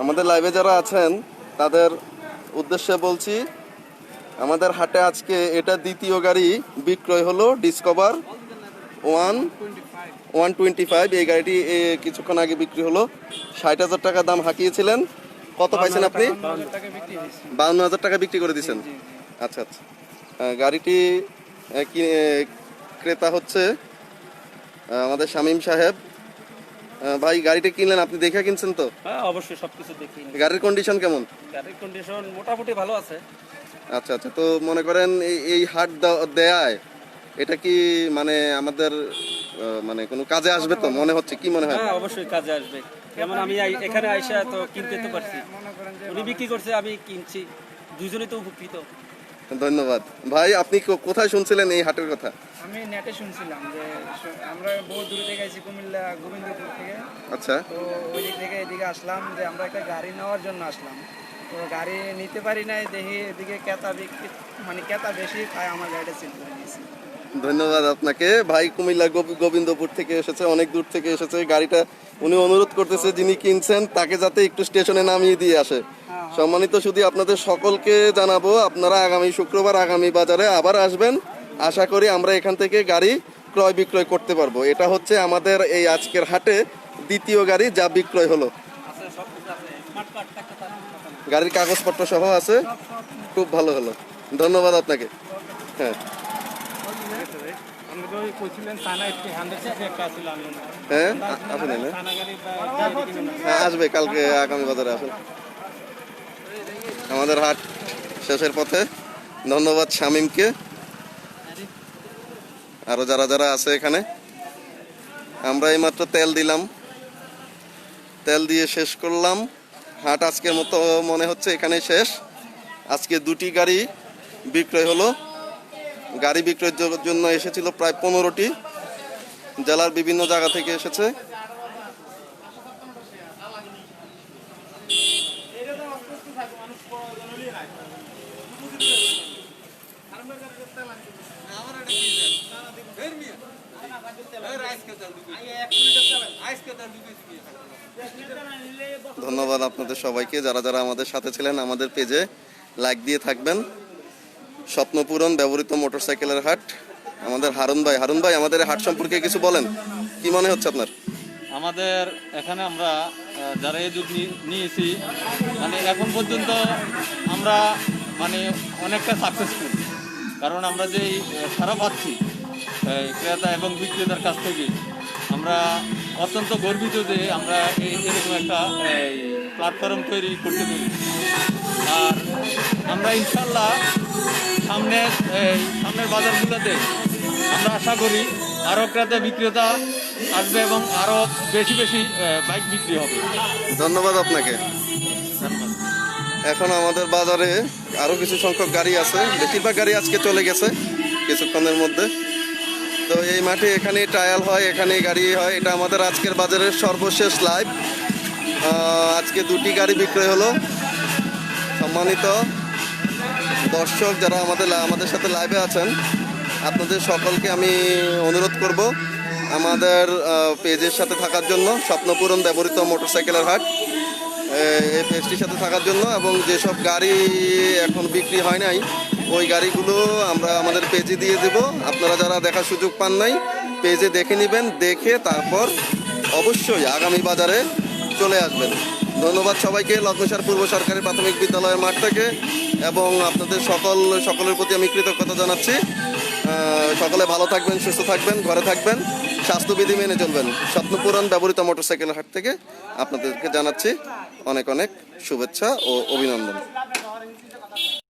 আমাদের লাইভে যারা আছেন তাদের উদ্দেশ্যে বলছি আমাদের হাটে আজকে এটা দ্বিতীয় গাড়ি বিক্রয় হলো discover one one twenty five এই গাড়িটি কিছুক্ষণ আগে বিক্রি হলো। ষাট হাজার টাকা দাম হাঁকিয়েছিলেন। কত পাইছেন আপনি? বাউন্ন হাজার টাকা বিক্রি করে দিয়েছেন আচ্ছা আচ্ছা। গাড়িটি ক্রেতা হচ্ছে আমাদের শামীম সাহেব। ভাই গাড়িটা কিনলেন আপনি দেখে কিনছেন তো? হ্যাঁ অবশ্যই সবকিছু দেখি গাড়ির কন্ডিশন কেমন? গাড়ির কন্ডিশন মোটামুটি ভালো আছে। আচ্ছা আচ্ছা তো মনে করেন এই হাট দেয়ায় এটা কি মানে আমাদের মানে কোনো কাজে আসবে তো? মনে হচ্ছে কি মনে হয়? হ্যাঁ অবশ্যই কাজে আসবে। যেমন আমি এখানে আইসা তো কিনতে তো পারছি। উনি বিক্রি করছে আমি কিনছি। দুজনেই তো উপকৃত। ধন্যবাদ। ভাই আপনি কোথায় শুনছিলেন এই হাটের কথা? আমি নেটে শুনছিলাম যে আমরা বহু দূরে থেকে আইছি কুমিল্লা গোবিন্দপুর থেকে। আচ্ছা। তো ওই দিক থেকে এদিকে আসলাম যে আমরা একটা গাড়ি নেওয়ার জন্য আসলাম। তো গাড়ি নিতে পারি নাই দেখি এদিকে ক্রেতা বিক্রি মানে ক্রেতা বেশি তাই আমার গাড়িটা সিল করে দিয়েছি ধন্যবাদ আপনাকে। ভাই কুমিল্লা গোবিন্দপুর থেকে এসেছে অনেক দূর থেকে এসেছে। গাড়িটা উনি অনুরোধ করতেছে যিনি কিনছেন তাকে যাতে একটু স্টেশনে নামিয়ে দিয়ে আসে। সম্মানিত শুধু আপনাদের সকলকে জানাব, আপনারা আগামী শুক্রবার আগামী বাজারে আবার আসবেন। আশা করি আমরা এখান থেকে গাড়ি ক্রয় বিক্রয় করতে পারব। এটা হচ্ছে আমাদের এই আজকের হাটে দ্বিতীয় গাড়ি যা বিক্রয় হলো। গাড়ির কাগজপত্র সহ আছে। খুব ভালো হলো। ধন্যবাদ আপনাকে। হ্যাঁ। হ্যাঁ? আসেন বা হ্যাঁ? আসবে কালকে আগামী বাজারে আসবে আমাদের হাট শেষের পথে। ধন্যবাদ শামিমকে। আরও যারা যারা আছে এখানে, আমরা এইমাত্র তেল দিলাম। তেল দিয়ে শেষ করলাম। হাট আজকের মতো মনে হচ্ছে এখানে শেষ। আজকে দুটি গাড়ি বিক্রয় হলো। গাড়ি বিক্রয়ের জন্য এসেছিল প্রায় পনেরোটি। জেলার বিভিন্ন জায়গা থেকে এসেছে। ধন্যবাদ আপনাদের সবাইকে। যারা যারা আমাদের সাথে ছিলেন, আমাদের পেজে লাইক দিয়ে থাকবেন। স্বপ্নপূরণ ব্যবহৃত মোটরসাইকেলের হাট। আমাদের হারুন ভাই হারুন ভাই, আমাদের হাট সম্পর্কে কিছু বলেন। কি মনে হচ্ছে আপনার? আমাদের এখানে আমরা যারা এই যুগ নিয়েছি মানে এখন পর্যন্ত আমরা মানে অনেকটা সাকসেসফুল কারণ আমরা আহ, সারা পাচ্ছি ক্রেতা এবং বিক্রেতার কাছ থেকে আমরা অত্যন্ত গর্বিত যে আমরা এই এরকম একটা প্ল্যাটফর্ম তৈরি করতে পারি আর আমরা ইনশাল্লাহ সামনের সামনের বাজারগুলোতে আমরা আশা করি আরও ক্রেতা বিক্রেতা আসবে এবং আরও বেশি বেশি বাইক বিক্রি হবে। ধন্যবাদ আপনাকে। এখন আমাদের বাজারে আরও কিছু সংখ্যক গাড়ি আছে। বেশিরভাগ গাড়ি আজকে চলে গেছে কিছুক্ষণের মধ্যে। তো এই মাঠে এখানে ট্রায়াল হয় এখানে গাড়ি হয়। এটা আমাদের আজকের বাজারের সর্বশেষ লাইভ আজকে দুটি গাড়ি বিক্রয় হলো। সম্মানিত দর্শক যারা আমাদের আমাদের সাথে লাইভে আছেন আপনাদের সকলকে আমি অনুরোধ করব আমাদের পেজের সাথে থাকার জন্য স্বপ্নপূরণ ব্যবহৃত মোটরসাইকেলের হাট এই পেজটির সাথে থাকার জন্য এবং যেসব গাড়ি এখন বিক্রি হয় নাই, ওই গাড়িগুলো আমরা আমাদের পেজে দিয়ে দেব। আপনারা যারা দেখার সুযোগ পান নাই, পেজে দেখে নেবেন, দেখে তারপর অবশ্যই আগামী বাজারে চলে আসবেন। ধন্যবাদ সবাইকে, লগ্নসার পূর্ব সরকারি প্রাথমিক বিদ্যালয়ের মাঠ থেকে এবং আপনাদের সকল, সকলের প্রতি আমি কৃতজ্ঞতা জানাচ্ছি। সকলে ভালো থাকবেন, সুস্থ থাকবেন, ঘরে থাকবেন। স্বাস্থ্যবিধি মেনে চলবেন। স্বপ্নপূরণ ব্যবহৃত মোটরসাইকেল হাট থেকে আপনাদেরকে জানাচ্ছি অনেক অনেক শুভেচ্ছা ও অভিনন্দন।